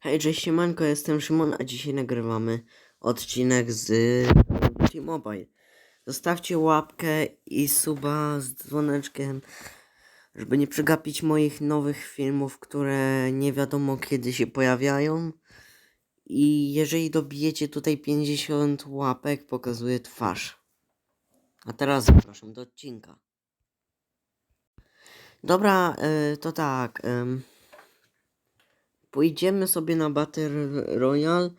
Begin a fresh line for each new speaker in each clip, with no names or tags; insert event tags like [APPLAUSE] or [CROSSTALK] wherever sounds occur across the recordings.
Hej, cześć siemanko, jestem Szymon, a dzisiaj nagrywamy odcinek z T-Mobile. Zostawcie łapkę i suba z dzwoneczkiem, żeby nie przegapić moich nowych filmów, które nie wiadomo kiedy się pojawiają. I jeżeli dobijecie tutaj 50 łapek, pokazuję twarz. A teraz zapraszam do odcinka. Dobra, y, to tak. ym, Pójdziemy sobie na Battle Royale.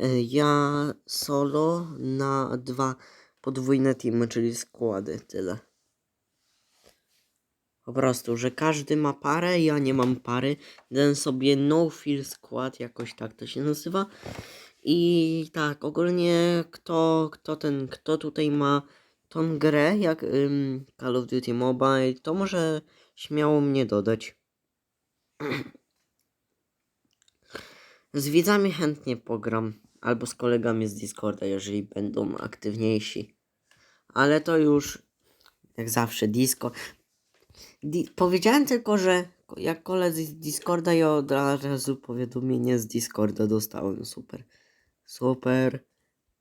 y, Ja solo na dwa podwójne teamy, czyli składy. Tyle. Po prostu, że każdy ma parę, ja nie mam pary. Ten sobie no fill skład, jakoś tak to się nazywa. I tak, ogólnie kto, kto ten, kto tutaj ma tą grę, jak Call of Duty Mobile, to może śmiało mnie dodać. [CLEARS THROAT] Z widzami chętnie pogram, albo z kolegami z Discorda, jeżeli będą aktywniejsi. Ale to już, jak zawsze, Discord. Di powiedziałem tylko, że jak koledzy z Discorda i od razu powiadomienie z Discorda dostałem. Super. Super.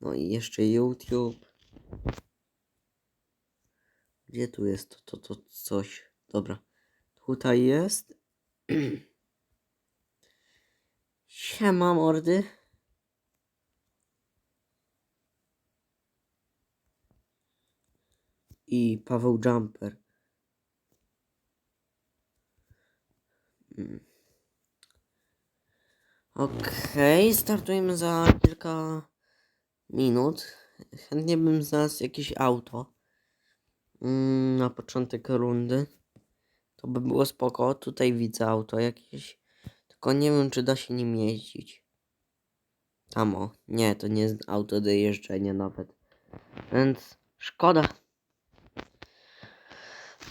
No i jeszcze YouTube. Gdzie tu jest to, to, to coś? Dobra. Tutaj jest. [CLEARS THROAT] Siema mordy. I Paweł Jumper. Mm. Okej, startujemy za kilka minut. Chętnie bym znalazł jakieś auto mm, na początek rundy. To by było spoko. Tutaj widzę auto jakieś. Tylko nie wiem, czy da się nim jeździć. Tam o. Nie, to nie jest auto do jeżdżenia nawet. Więc szkoda.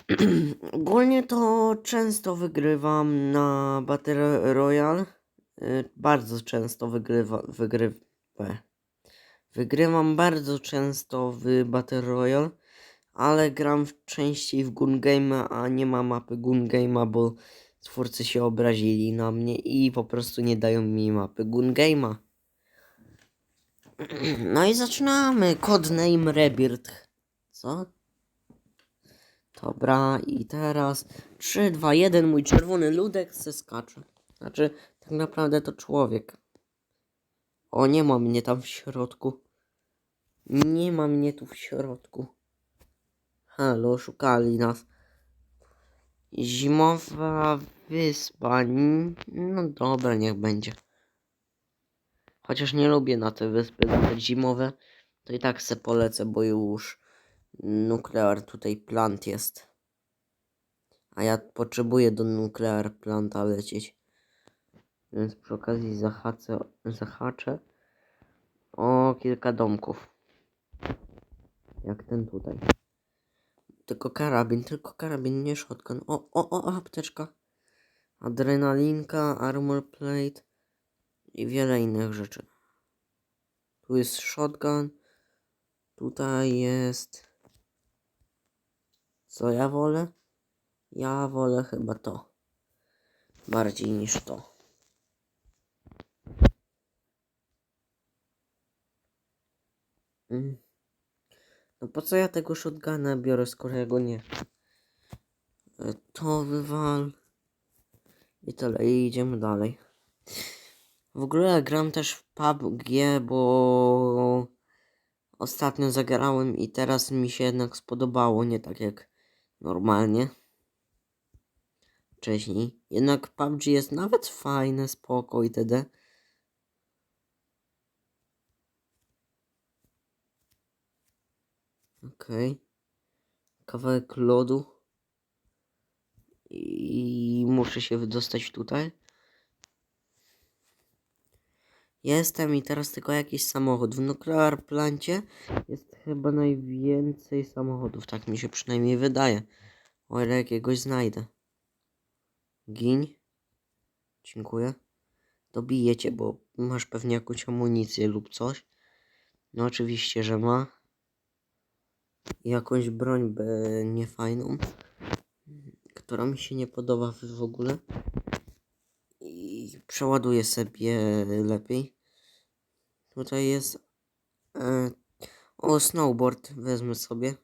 [CLEARS THROAT] Ogólnie to często wygrywam na Battle Royale. Y, Bardzo często wygrywa, wygry, e. Wygrywam bardzo często w Battle Royale, ale gram częściej w Gun Game, a nie ma mapy Gun Game'a, bo twórcy się obrazili na mnie i po prostu nie dają mi mapy Gun Game'a. [CLEARS THROAT] No i zaczynamy. Codename Rebirth. Co? Dobra, i teraz 3, 2, 1. Mój czerwony ludek se skacze. Znaczy, tak naprawdę to człowiek. O, nie ma mnie tam w środku. Nie ma mnie tu w środku. Halo, szukali nas. Zimowa wyspa. No dobra, niech będzie. Chociaż nie lubię na te wyspy zimowe, to i tak se polecę, bo już nuklear tutaj plant jest. A ja potrzebuję do nuklear planta lecieć. Więc przy okazji zahaczę, zahaczę o kilka domków. Jak ten tutaj. Tylko karabin, tylko karabin, nie shotgun. O, o, o, apteczka. Adrenalinka, armor plate i wiele innych rzeczy. Tu jest shotgun. Tutaj jest. Co ja wolę? Ja wolę chyba to. Bardziej niż to. Mm. No po co ja tego shotguna biorę, skoro ja go nie? E, To wywal. I tyle, i idziemy dalej. W ogóle gram też w PUBG, bo ostatnio zagrałem i teraz mi się jednak spodobało, nie tak jak normalnie wcześniej. Jednak PUBG jest nawet fajne, spoko itd. Okej. Kawałek lodu. I muszę się wydostać tutaj. Jestem i teraz tylko jakiś samochód. W Nuclear Plancie jest chyba najwięcej samochodów. Tak mi się przynajmniej wydaje. O ile jakiegoś znajdę. Gin. Dziękuję. Dobijecie, bo masz pewnie jakąś amunicję lub coś. No oczywiście, że ma. Jakąś broń by niefajną. Która mi się nie podoba w ogóle. I przeładuję sobie lepiej. Tutaj jest. E, o, snowboard wezmę sobie.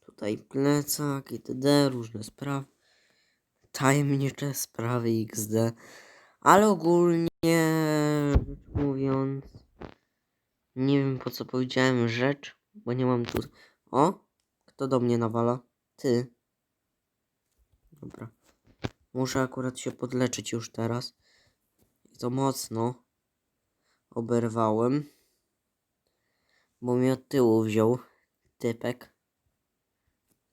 Tutaj plecak itd. Różne sprawy. Tajemnicze sprawy XD. Ale ogólnie rzecz mówiąc. Nie wiem po co powiedziałem rzecz, bo nie mam tu. O! Kto do mnie nawala? Ty. Dobra. Muszę akurat się podleczyć już teraz. I to mocno. Oberwałem. Bo mnie od tyłu wziął typek.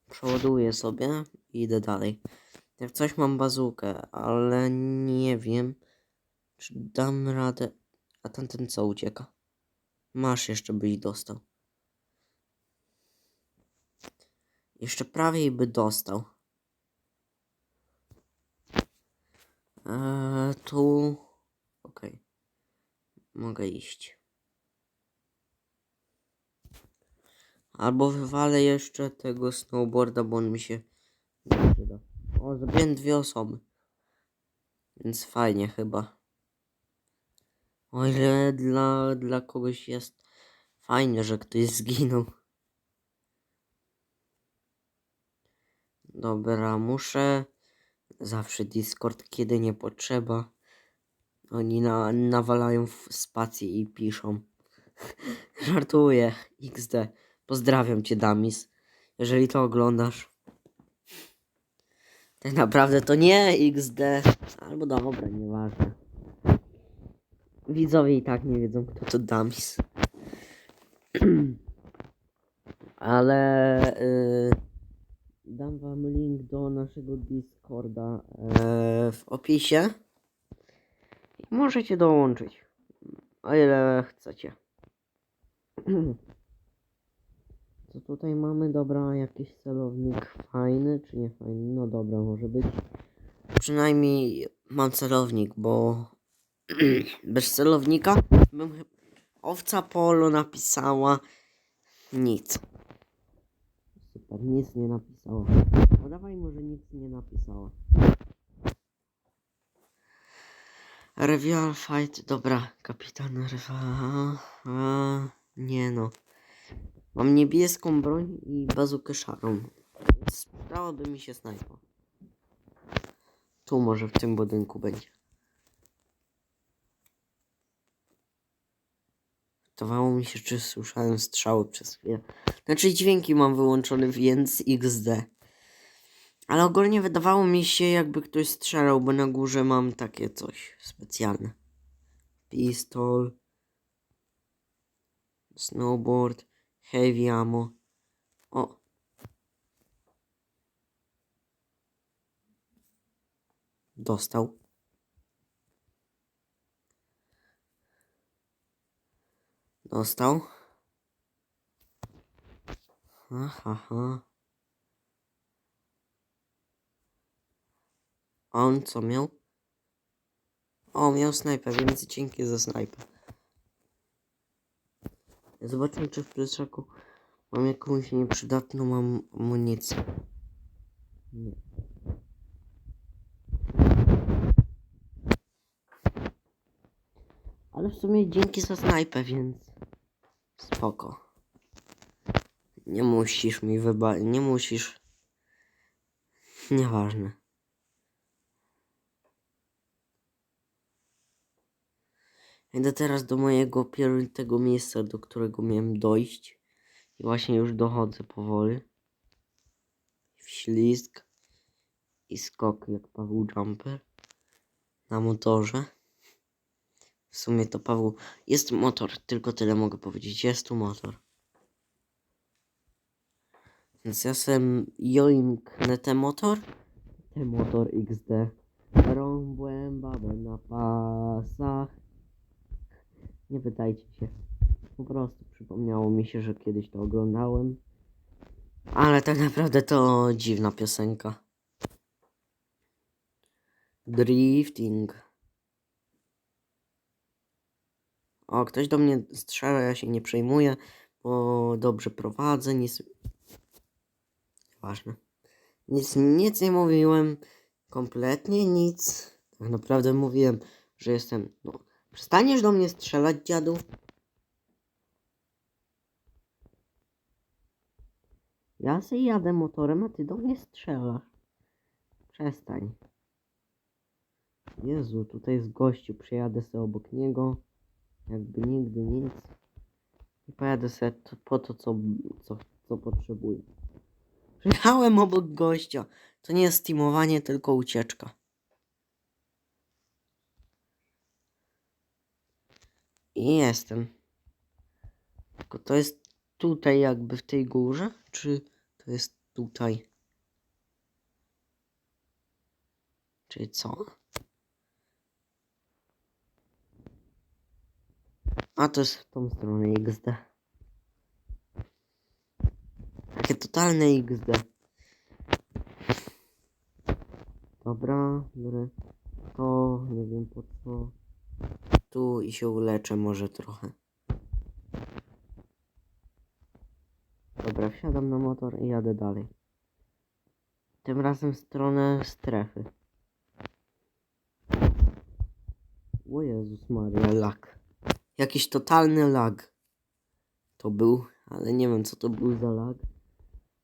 Przeładuję sobie i idę dalej. Jak coś mam bazukę, ale nie wiem, czy dam radę. A tamten co ucieka? Masz jeszcze byś dostał. Jeszcze prawie by dostał. Eee, tu. Okej. Mogę iść. Albo wywalę jeszcze tego snowboarda, bo on mi się nie przyda. O, zabiłem dwie osoby. Więc fajnie chyba. O ile dla, dla kogoś jest fajnie, że ktoś zginął. Dobra, muszę zawsze Discord, kiedy nie potrzeba. Oni na, nawalają w spację i piszą. [LAUGHS] Żartuję, XD. Pozdrawiam cię, Damis. Jeżeli to oglądasz. Tak naprawdę to nie XD. Albo dobra, nieważne. Widzowie i tak nie wiedzą, kto to Damis. [CLEARS THROAT] Ale y, dam wam link do naszego Discorda e, w opisie. Możecie dołączyć. O ile chcecie. [CLEARS THROAT] Co tutaj mamy? Dobra, jakiś celownik fajny, czy nie fajny? No dobra, może być. Przynajmniej mam celownik, bo [CLEARS THROAT] bez celownika bym owca polo napisała nic. Super, nic nie napisała. No dawaj, może nic nie napisała. Revial fight, dobra, kapitan Rewa. Nie no. Mam niebieską broń i bazukę szarą. Przydałaby mi się snajpa. Tu może w tym budynku będzie. Wydawało mi się, czy słyszałem strzały przez chwilę. Znaczy dźwięki mam wyłączone, więc XD. Ale ogólnie wydawało mi się, jakby ktoś strzelał, bo na górze mam takie coś specjalne. Pistol. Snowboard. Heavy ammo. O. Dostał. Dostał. Aha, aha. A on co miał? O, miał snajpę, więc dzięki za snajpę. Zobaczmy, czy w plecaku mam jakąś nieprzydatną amunicję. Nie. Ale w sumie dzięki za snajpę, więc spoko. Nie musisz mi wyba... Nie musisz. Nieważne. Idę teraz do mojego pierwszego miejsca, do którego miałem dojść. I właśnie już dochodzę powoli. W ślizg i skok jak Paweł Jumper na motorze. W sumie to Paweł. Jest motor, tylko tyle mogę powiedzieć. Jest tu motor. Więc ja sam joinknę ten motor. Ten motor XD. Rąbłem babę na pasach. Nie pytajcie się. Po prostu przypomniało mi się, że kiedyś to oglądałem. Ale tak naprawdę to dziwna piosenka. Drifting. O, ktoś do mnie strzela, ja się nie przejmuję, bo dobrze prowadzę, nic... Ważne. Nic, nic nie mówiłem Kompletnie nic. Tak naprawdę mówiłem, że jestem. No, przestaniesz do mnie strzelać, dziadu? Ja sobie jadę motorem, a ty do mnie strzelasz. Przestań. Jezu, tutaj jest gościu, przejadę sobie obok niego. Jakby nigdy nic. I pojadę sobie to, po to, co, co, co potrzebuję. Przyjechałem obok gościa. To nie jest teamowanie, tylko ucieczka. I jestem. Tylko to jest tutaj jakby w tej górze, czy to jest tutaj? Czy co? A to jest w tą stronę XD. Takie totalne XD. Dobra, biorę to, nie wiem po co. Tu i się uleczę może trochę. Dobra, wsiadam na motor i jadę dalej. Tym razem w stronę strefy. O Jezus Maria, lag. Jakiś totalny lag. To był, ale nie wiem co to był za lag.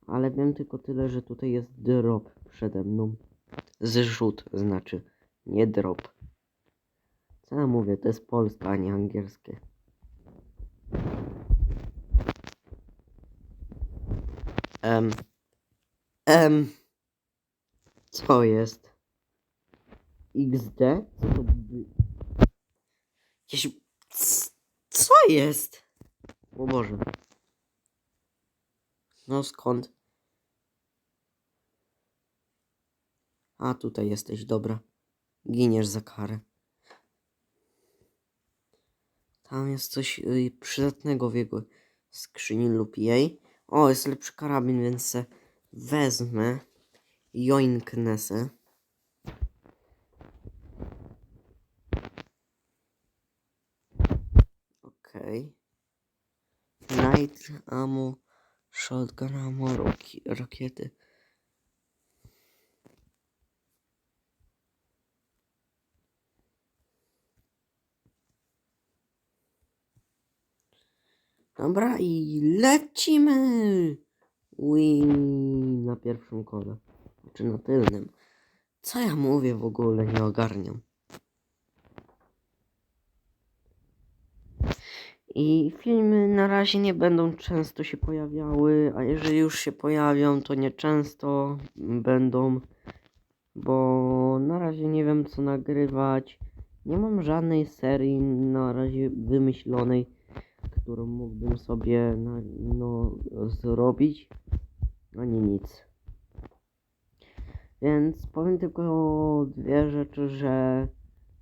Ale wiem tylko tyle, że tutaj jest drop przede mną. Zrzut znaczy, nie drop. Co ja mówię, to jest polska, a nie angielskie. Em. Em. Co jest? XD? Co to by... Jakieś... Co jest? O Boże. No skąd? A tutaj jesteś, dobra. Giniesz za karę. Tam jest coś y, przydatnego w jego skrzyni lub jej. O, jest lepszy karabin, więc se wezmę. Joinknę se. Okej. Light ammo, shotgun ammo, roki, rakiety. Dobra i lecimy! Ui, na pierwszym kole. Czy na tylnym. Co ja mówię w ogóle, nie ogarniam. I filmy na razie nie będą często się pojawiały, a jeżeli już się pojawią, to nie często będą, bo na razie nie wiem co nagrywać. Nie mam żadnej serii na razie wymyślonej, którą mógłbym sobie na, no, zrobić, ani nic. Więc powiem tylko dwie rzeczy, że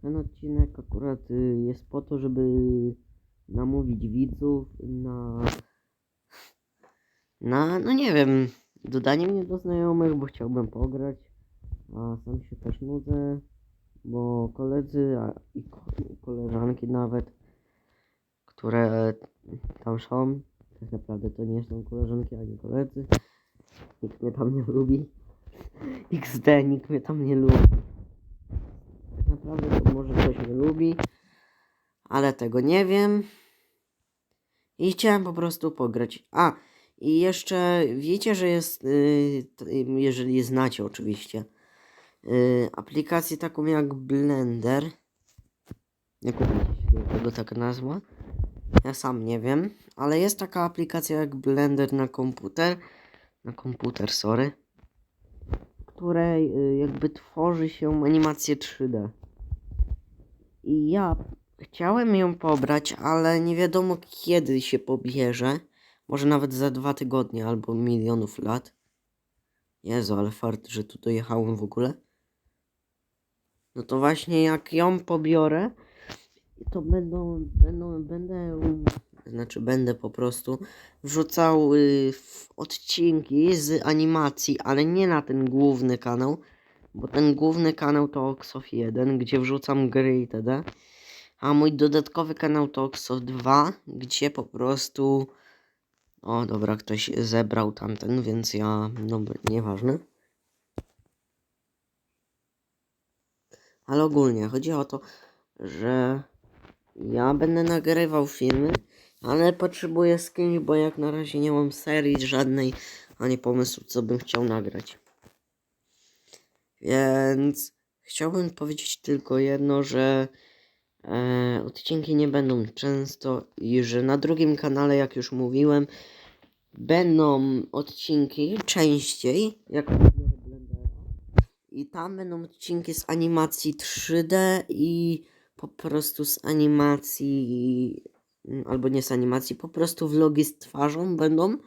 ten odcinek akurat y, jest po to, żeby namówić widzów na. Na, no nie wiem, dodanie mnie do znajomych, bo chciałbym pograć, a sam się też nudzę, bo koledzy a, i ko koleżanki nawet, które tam są, tak naprawdę to nie są koleżanki ani koledzy, nikt mnie tam nie lubi. [LAUGHS] XD, nikt mnie tam nie lubi. Tak naprawdę to może ktoś mnie lubi, ale tego nie wiem. I chciałem po prostu pograć. A, i jeszcze wiecie, że jest, t- jeżeli znacie oczywiście, yy, aplikację taką jak Blender. Nie tego taka nazwa. Ja sam nie wiem, ale jest taka aplikacja jak Blender na komputer. Na komputer, sorry. Której y, jakby tworzy się animację 3D. I ja chciałem ją pobrać, ale nie wiadomo kiedy się pobierze. Może nawet za dwa tygodnie albo milionów lat. Jezu, ale fart, że tu dojechałem w ogóle. No to właśnie jak ją pobiorę, to będą, będą, będę, znaczy będę po prostu wrzucał y, odcinki z animacji, ale nie na ten główny kanał, bo ten główny kanał to Oxof 1, gdzie wrzucam gry itd. A mój dodatkowy kanał to Oxo 2, gdzie po prostu... O, dobra, ktoś zebrał tamten, więc ja... No, nieważne. Ale ogólnie chodzi o to, że ja będę nagrywał filmy, ale potrzebuję z kimś, bo jak na razie nie mam serii żadnej, ani pomysłu, co bym chciał nagrać. Więc chciałbym powiedzieć tylko jedno, że e, odcinki nie będą często i że na drugim kanale, jak już mówiłem, będą odcinki częściej, jak. I tam będą odcinki z animacji 3D i po prostu z animacji, albo nie z animacji, po prostu vlogi z twarzą będą,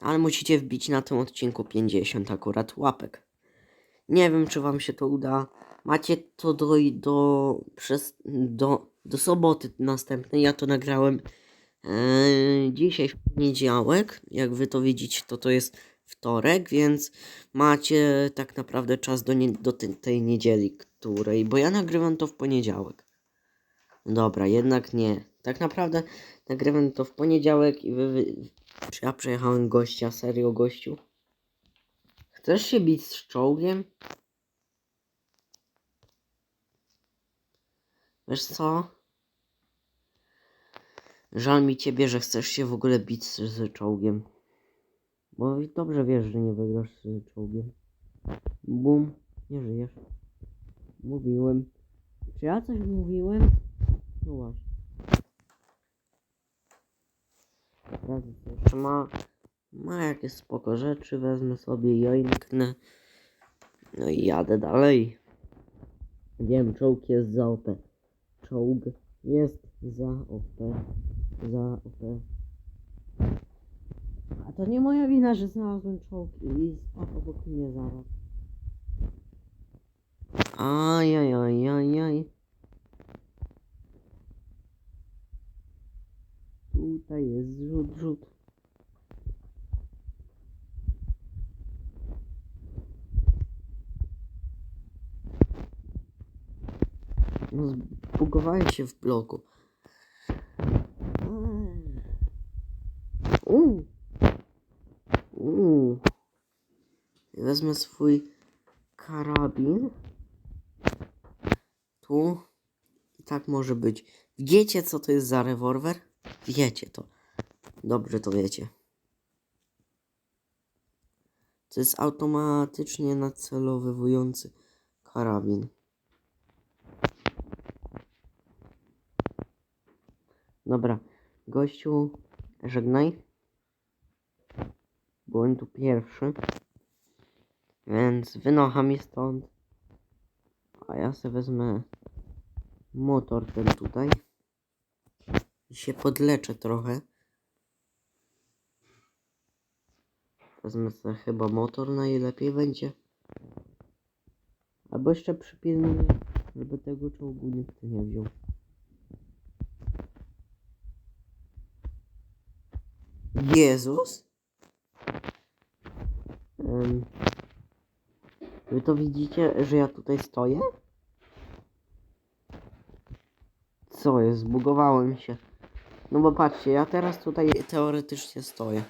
ale musicie wbić na tym odcinku 50 akurat łapek. Nie wiem, czy wam się to uda. Macie to do, do, przez, do, do soboty następnej. Ja to nagrałem e, dzisiaj w poniedziałek. Jak wy to widzicie, to to jest wtorek, więc macie tak naprawdę czas do, nie, do tej, tej niedzieli, której, bo ja nagrywam to w poniedziałek. Dobra, jednak nie. Tak naprawdę nagrywam to w poniedziałek i wy, wy, ja przejechałem gościa, serio gościu? Chcesz się bić z czołgiem? Wiesz co? Żal mi ciebie, że chcesz się w ogóle bić z, z czołgiem. Bo dobrze wiesz, że nie wygrasz z czołgiem. Bum, nie żyjesz. Mówiłem. Czy ja coś mówiłem? No właśnie. Teraz jeszcze ma, ma jakieś spoko rzeczy, wezmę sobie joinknę. No i jadę dalej. Wiem, czołg jest za OP. Czołg jest za OP. Za OP. A to nie moja wina, że znalazłem czołg i spadł obok mnie zaraz. Ajajajajaj. Tutaj jest zrzut, rzut. No zbugowałem się w bloku. Uuu. Uuu. Wezmę swój karabin. Tu. I tak może być. Wiecie co to jest za rewolwer? Wiecie to. Dobrze to wiecie. To jest automatycznie nacelowywujący karabin. Dobra, gościu, żegnaj. Byłem tu pierwszy. Więc wynocha mi stąd. A ja sobie wezmę motor ten tutaj. I się podleczę trochę. Wezmę sobie chyba motor najlepiej będzie. Albo jeszcze przypilnuję, żeby tego czołgu nikt nie wziął. Jezus? Em, wy to widzicie, że ja tutaj stoję? Co jest? Zbugowałem się. No bo patrzcie, ja teraz tutaj teoretycznie stoję.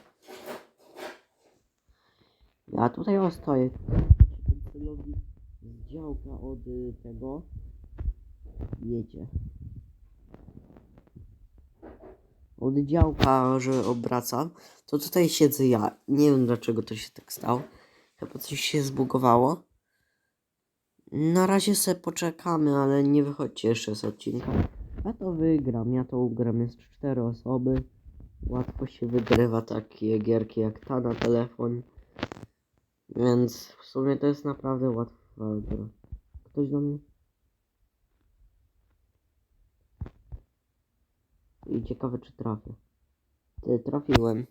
Ja tutaj o stoję. Z działka od y, tego. Wiecie. Od działka, że obracam. To tutaj siedzę ja. Nie wiem dlaczego to się tak stało. Chyba coś się zbugowało. Na razie se poczekamy, ale nie wychodźcie jeszcze z odcinka. Ja to wygram, ja to ugram. Jest cztery osoby. Łatwo się wygrywa takie gierki jak ta na telefon. Więc w sumie to jest naprawdę łatwa gra. Ktoś do mnie? I ciekawe czy trafię. Ty, trafiłem.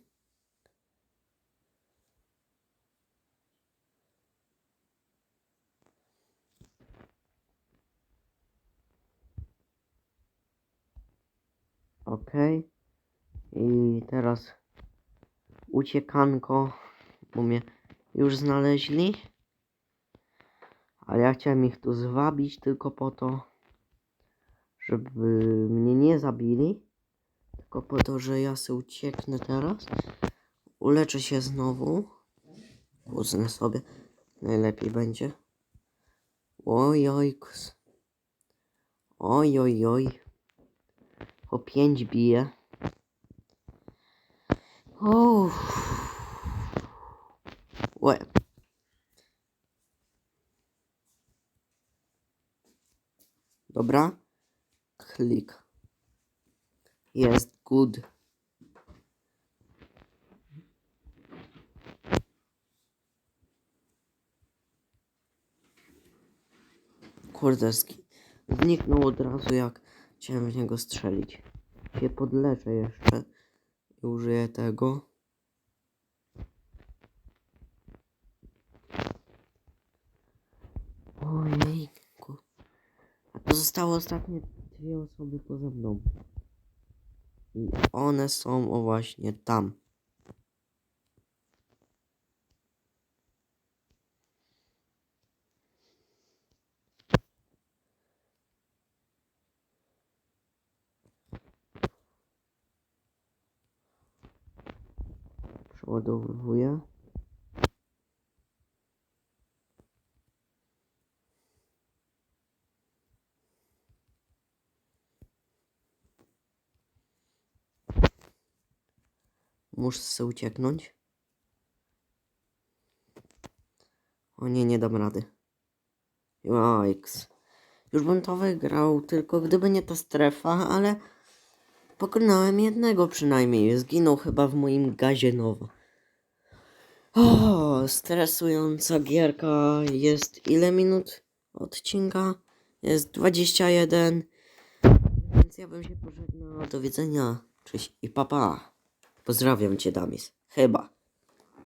Okej. I teraz uciekanko, bo mnie już znaleźli. Ale ja chciałem ich tu zwabić tylko po to, żeby mnie nie zabili. Tylko po to, że ja se ucieknę teraz. Uleczę się znowu. Kuznę sobie. Najlepiej będzie. Ojojkus. Oj, oj, oj. Po pięć bije. Uff. Łe. Dobra. Klik. Jest good. Kurde, zniknął od razu jak chciałem w niego strzelić. Się podleczę jeszcze i użyję tego. Ojejku. A to zostały ostatnie dwie osoby poza mną. I one są o właśnie tam. Przeładowuję. Muszę sobie ucieknąć. O nie, nie dam rady. Jajks. Już bym to wygrał, tylko gdyby nie ta strefa, ale pokonałem jednego przynajmniej. Zginął chyba w moim gazie nowa. O, stresująca gierka. Jest ile minut odcinka? Jest 21. Więc ja bym się pożegnał. Do widzenia. Cześć i papa. Pozdrawiam cię, Damis. Chyba.